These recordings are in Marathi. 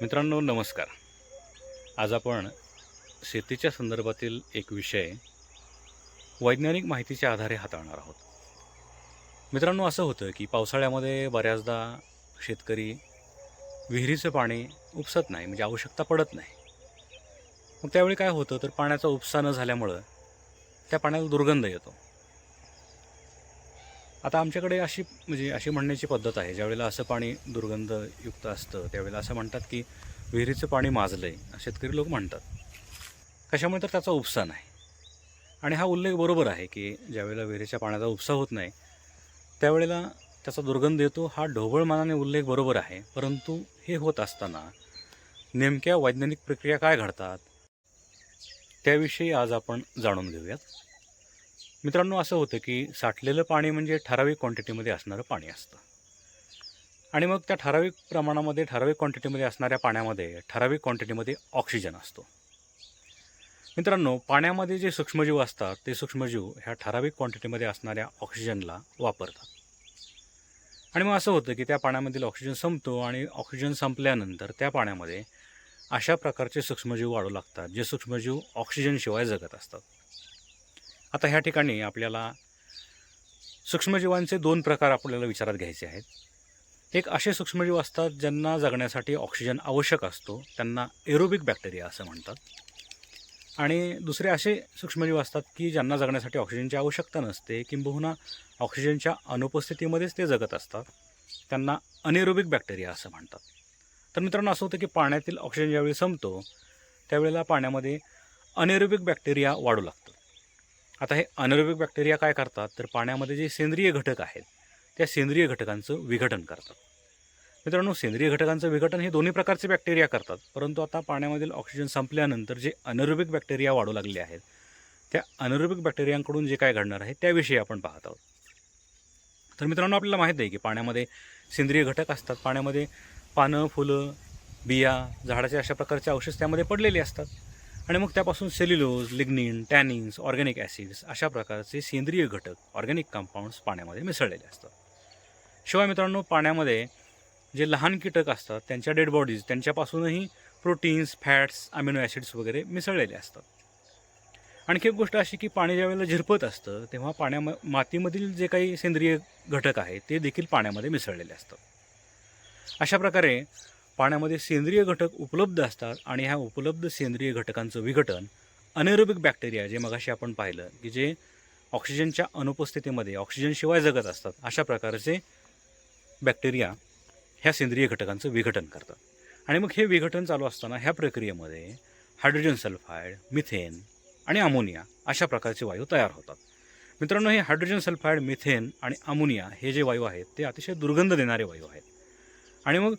मित्रांनो नमस्कार. आज आपण शेतीच्या संदर्भातील एक विषय वैज्ञानिक माहितीच्या आधारे हाताळणार आहोत. मित्रांनो असं होतं की पावसाळ्यामध्ये बऱ्याचदा शेतकरी विहिरीचं पाणी उपसत नाही म्हणजे आवश्यकता पडत नाही. मग त्यावेळी काय होतं? तर पाण्याचा उपसा न झाल्यामुळं त्या पाण्याला दुर्गंध येतो. आता आमच्याकडे अशी म्हणजे अशी म्हणण्याची पद्धत आहे ज्यावेळेला असं पाणी दुर्गंधयुक्त असतं त्यावेळेला असं म्हणतात की विहिरीचं पाणी माजलं आहे शेतकरी लोक म्हणतात. कशामुळे तर त्याचा उपसा नाही. आणि हा उल्लेख बरोबर आहे की ज्यावेळेला विहिरीच्या पाण्याचा उपसा होत नाही त्यावेळेला त्याचा दुर्गंध येतो हा ढोबळमानाने उल्लेख बरोबर आहे. परंतु हे होत असताना नेमक्या वैज्ञानिक प्रक्रिया काय घडतात त्याविषयी आज आपण जाणून घेऊयात. मित्रांनो असं होतं की साठलेलं पाणी म्हणजे ठराविक क्वांटिटीमध्ये असणारं पाणी असतं. आणि मग त्या ठराविक प्रमाणामध्ये ठराविक क्वांटिटीमध्ये असणाऱ्या पाण्यामध्ये ठराविक क्वांटिटीमध्ये ऑक्सिजन असतो. मित्रांनो पाण्यामध्ये जे सूक्ष्मजीव असतात ते सूक्ष्मजीव ह्या ठराविक क्वांटिटीमध्ये असणाऱ्या ऑक्सिजनला वापरतात. आणि मग असं होतं की त्या पाण्यामधील ऑक्सिजन संपतो आणि ऑक्सिजन संपल्यानंतर त्या पाण्यामध्ये अशा प्रकारचे सूक्ष्मजीव वाढू लागतात जे सूक्ष्मजीव ऑक्सिजनशिवाय जगत असतात. आता ह्या ठिकाणी आपल्याला सूक्ष्मजीवांचे दोन प्रकार आपल्याला विचारात घ्यायचे आहेत. एक असे सूक्ष्मजीव असतात ज्यांना जगण्यासाठी ऑक्सिजन आवश्यक असतो त्यांना एरोबिक बॅक्टेरिया असं म्हणतात. आणि दुसरे असे सूक्ष्मजीव असतात की ज्यांना जगण्यासाठी ऑक्सिजनची आवश्यकता नसते किंबहुना ऑक्सिजनच्या अनुपस्थितीमध्येच ते जगत असतात. त्यांना अनेरोबिक बॅक्टेरिया असं म्हणतात. तर मित्रांनो असं होतं की पाण्यातील ऑक्सिजन ज्यावेळी संपतो त्यावेळेला पाण्यामध्ये अनेरोबिक बॅक्टेरिया वाढू लागतात आता हे अनरोबिक बॅक्टेरिया काय करतात? तर पाण्यामध्ये जे सेंद्रिय घटक आहेत त्या सेंद्रिय घटकांचं विघटन करतात. मित्रांनो सेंद्रिय घटकांचं विघटन हे दोन्ही प्रकारचे बॅक्टेरिया करतात. परंतु आता पाण्यामधील ऑक्सिजन संपल्यानंतर जे अनरोबिक बॅक्टेरिया वाढू लागले आहेत त्या अनरोबिक बॅक्टेरियांकडून जे काय घडणार आहे त्याविषयी आपण पाहत आहोत. तर मित्रांनो आपल्याला माहीत आहे की पाण्यामध्ये सेंद्रिय घटक असतात. पाण्यामध्ये पानं फुलं बिया झाडाचे अशा प्रकारचे अवशेष त्यामध्ये पडलेले असतात. आणि मग त्यापासून cellulose lignin tannins organic acids अशा प्रकारचे सेंद्रिय घटक ऑर्गॅनिक कंपाऊंड्स पाण्यामध्ये मिसळलेले असतात. शिवाय मित्रांनो पाण्यामध्ये जे लहान कीटक असतात त्यांच्या डेड बॉडीज त्यांच्यापासूनही प्रोटीन्स फॅट्स अमिनो ॲसिड्स वगैरे मिसळलेले असतात. आणखी एक गोष्ट अशी की पाणी ज्यावेळेला झिरपत असतं तेव्हा पाण्या मातीमधील जे काही सेंद्रिय घटक आहेत ते देखील पाण्यामध्ये मिसळलेले असतात. अशा प्रकारे पाण्यामध्ये सेंद्रिय घटक उपलब्ध असतात आणि ह्या उपलब्ध सेंद्रिय घटकांचं विघटन अनेरोबिक बॅक्टेरिया जे मगाशी आपण पाहिलं की जे ऑक्सिजनच्या अनुपस्थितीमध्ये ऑक्सिजनशिवाय जगत असतात अशा प्रकारचे बॅक्टेरिया ह्या सेंद्रिय घटकांचं विघटन करतात. आणि मग हे विघटन चालू असताना ह्या प्रक्रियेमध्ये हायड्रोजन सल्फाईड मिथेन आणि अमोनिया अशा प्रकारचे वायू तयार होतात. मित्रांनो हे हायड्रोजन सल्फाईड मिथेन आणि अमोनिया हे जे वायू आहेत ते अतिशय दुर्गंध देणारे वायू आहेत. आणि मग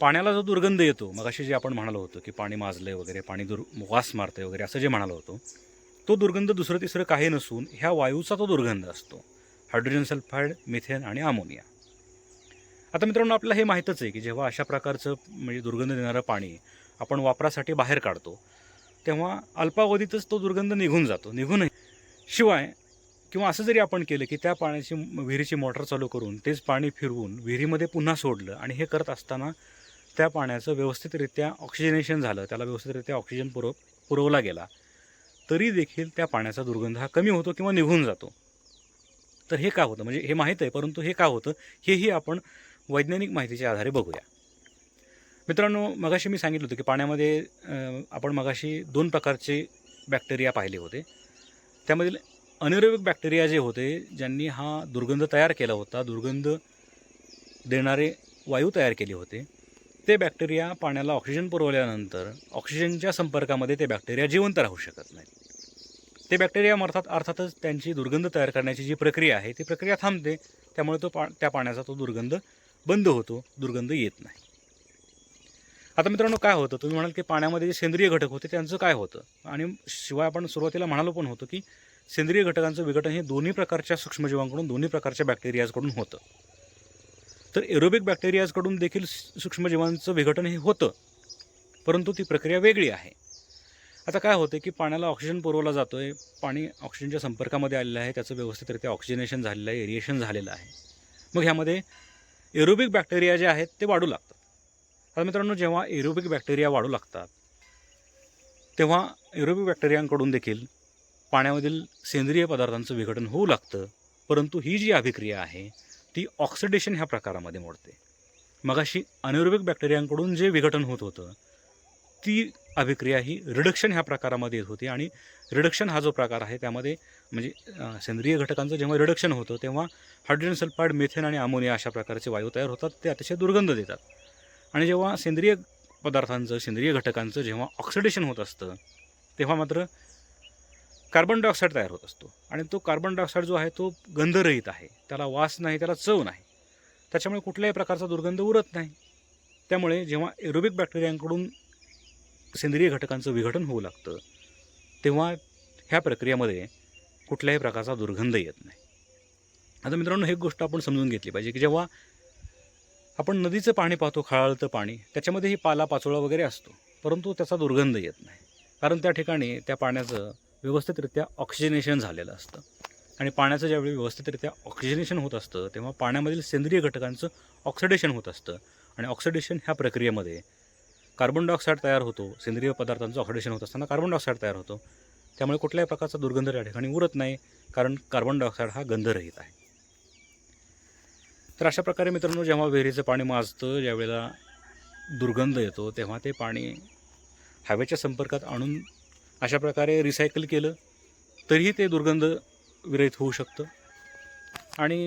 पाण्याला जो दुर्गंध येतो मग अशी जे आपण म्हणालो होतो की पाणी माजलंय वगैरे पाणी दुर् वास मारतंय वगैरे असं जे म्हणालो होतो तो दुर्गंध दुसरं तिसरं काही नसून ह्या वायूचा तो दुर्गंध असतो. हायड्रोजन सल्फाईड मिथेन आणि अमोनिया. आता मित्रांनो आपल्याला हे माहीतच आहे की जेव्हा अशा प्रकारचं म्हणजे दुर्गंध देणारं पाणी आपण वापरासाठी बाहेर काढतो तेव्हा अल्पावधीतच तो दुर्गंध निघून जातो. निघूनही शिवाय किंवा असं जरी आपण केलं की त्या पाण्याची विहिरीची मोटर चालू करून तेच पाणी फिरवून विहिरीमध्ये पुन्हा सोडलं आणि हे करत असताना त्या पाण्याचं व्यवस्थितरित्या ऑक्सिजनेशन झालं त्याला व्यवस्थितरित्या ऑक्सिजन पुरव पुरवला गेला तरी देखील त्या पाण्याचा दुर्गंध हा कमी होतो किंवा निघून जातो. तर हे का होतं? म्हणजे हे माहीत आहे परंतु हे का होतं? हेही आपण वैज्ञानिक माहितीच्या आधारे बघूया. मित्रांनो मगाशी मी सांगितलं होतं की पाण्यामध्ये आपण मगाशी दोन प्रकारचे बॅक्टेरिया पाहिले होते. त्यामधील अनेरोबिक बॅक्टेरिया जे होते ज्यांनी हा दुर्गंध तयार केला होता दुर्गंध देणारे वायू तयार केले होते ते बॅक्टेरिया पाण्याला ऑक्सिजन पुरवल्यानंतर ऑक्सिजनच्या संपर्कामध्ये ते बॅक्टेरिया जिवंत राहू शकत नाहीत ते बॅक्टेरिया अर्थात अर्थातच त्यांची दुर्गंध तयार करण्याची जी प्रक्रिया आहे ती प्रक्रिया थांबते. त्यामुळे तो पा त्या पाण्याचा तो दुर्गंध बंद होतो दुर्गंध येत नाही. आता मित्रांनो काय होतं? तुम्ही म्हणाल की पाण्यामध्ये जे सेंद्रिय घटक होते त्यांचं काय होतं? आणि शिवाय आपण सुरुवातीला म्हणालो पण होतो की सेंद्रिय घटकांचं विघटन हे दोन्ही प्रकारच्या सूक्ष्मजीवांकडून दोन्ही प्रकारच्या बॅक्टेरियाजकडून होतं. तर एरोबिक बॅक्टेरियाजकडून देखील सूक्ष्मजीवांचं विघटन हे होतं परंतु ती प्रक्रिया वेगळी आहे. आता काय होतं की पाण्याला ऑक्सिजन पुरवला जातो आहे पाणी ऑक्सिजनच्या संपर्कामध्ये आलेलं आहे त्याचं व्यवस्थितरित्या ऑक्सिजनेशन झालेलं आहे एरिएशन झालेलं आहे. मग ह्यामध्ये एरोबिक बॅक्टेरिया जे आहेत ते वाढू लागतात. आता मित्रांनो जेव्हा एरोबिक बॅक्टेरिया वाढू लागतात तेव्हा एरोबिक बॅक्टेरियांकडून देखील पाण्यामधील सेंद्रिय पदार्थांचं विघटन होऊ लागतं परंतु ही जी अभिक्रिया आहे ती ऑक्सिडेशन ह्या प्रकारामध्ये मोडते. मगाशी अनएरोबिक बॅक्टेरियांकडून जे विघटन होत होतं ती अभिक्रिया ही रिडक्शन ह्या प्रकारामध्ये येत होती आणि रिडक्शन हा जो प्रकार आहे त्यामध्ये म्हणजे सेंद्रिय घटकांचं जेव्हा रिडक्शन होतं तेव्हा हायड्रोजन सल्फाईड मिथेन आणि अमोनिया अशा प्रकारचे वायू तयार होतात ते अतिशय दुर्गंध देतात. आणि जेव्हा सेंद्रिय पदार्थांचं सेंद्रिय घटकांचं जेव्हा ऑक्सिडेशन होत असतं तेव्हा मात्र कार्बन डायऑक्साईड तयार होत असतो. आणि तो कार्बन डायऑक्साईड जो आहे तो गंधरहित आहे. त्याला वास नाही त्याला चव नाही. त्याच्यामुळे कुठल्याही प्रकारचा दुर्गंध उरत नाही. त्यामुळे जेव्हा एरोबिक बॅक्टेरियांकडून सेंद्रिय घटकांचं विघटन होऊ लागतं तेव्हा ह्या प्रक्रियेमध्ये कुठल्याही प्रकारचा दुर्गंध येत नाही. आता मित्रांनो एक गोष्ट आपण समजून घेतली पाहिजे की जेव्हा आपण नदीचं पाणी पाहतो खळाळतं पाणी त्याच्यामध्येही पाला पाचोळा वगैरे असतो. परंतु त्याचा दुर्गंध येत नाही. कारण त्या ठिकाणी त्या पाण्याचं व्यवस्थितरित्या ऑक्सिजनेशन झालेलं असतं. आणि पाण्याचं ज्यावेळी व्यवस्थितरित्या ऑक्सिजनेशन होत असतं तेव्हा पाण्यामधील सेंद्रिय घटकांचं ऑक्सिडेशन होत असतं. आणि ऑक्सिडेशन ह्या प्रक्रियेमध्ये कार्बन डायऑक्साईड तयार होतो सेंद्रिय पदार्थांचं ऑक्सिडेशन होत असताना कार्बन डायऑक्साईड तयार होतो. त्यामुळे कुठल्याही प्रकारचा दुर्गंध या ठिकाणी उरत नाही कारण कार्बन डायऑक्साईड हा गंधरहित आहे. तर अशा प्रकारे मित्रांनो जेव्हा विहिरीचं पाणी माजतं ज्यावेळेला दुर्गंध येतो तेव्हा ते पाणी हवेच्या संपर्कात आणून अशा प्रकारे रिसायकल केलं तरीही ते दुर्गंध विरहित होऊ शकतं. आणि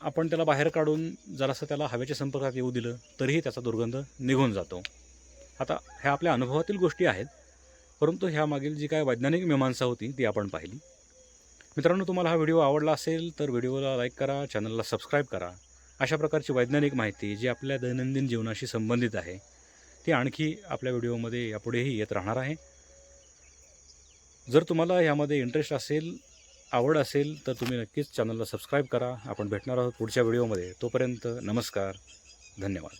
आपण त्याला बाहेर काढून जरासं त्याला हवेच्या संपर्कात येऊ दिलं तरीही त्याचा दुर्गंध निघून जातो. आता ह्या आपल्या अनुभवातील गोष्टी आहेत परंतु ह्यामागील जी काय वैज्ञानिक मीमांसा होती ती आपण पाहिली. मित्रांनो तुम्हाला हा व्हिडिओ आवडला असेल तर व्हिडिओला लाईक करा चॅनलला सबस्क्राईब करा. अशा प्रकारची वैज्ञानिक माहिती जी आपल्या दैनंदिन जीवनाशी संबंधित आहे ती आणखी आपल्या व्हिडिओमध्ये यापुढेही येत राहणार आहे. जर तुम्हाला यामध्ये इंटरेस्ट असेल आवड असेल तर तुम्ही नक्कीच चॅनलला सबस्क्राईब करा. आपण भेटणार आहोत पुढच्या व्हिडिओमध्ये तोपर्यंत नमस्कार. धन्यवाद.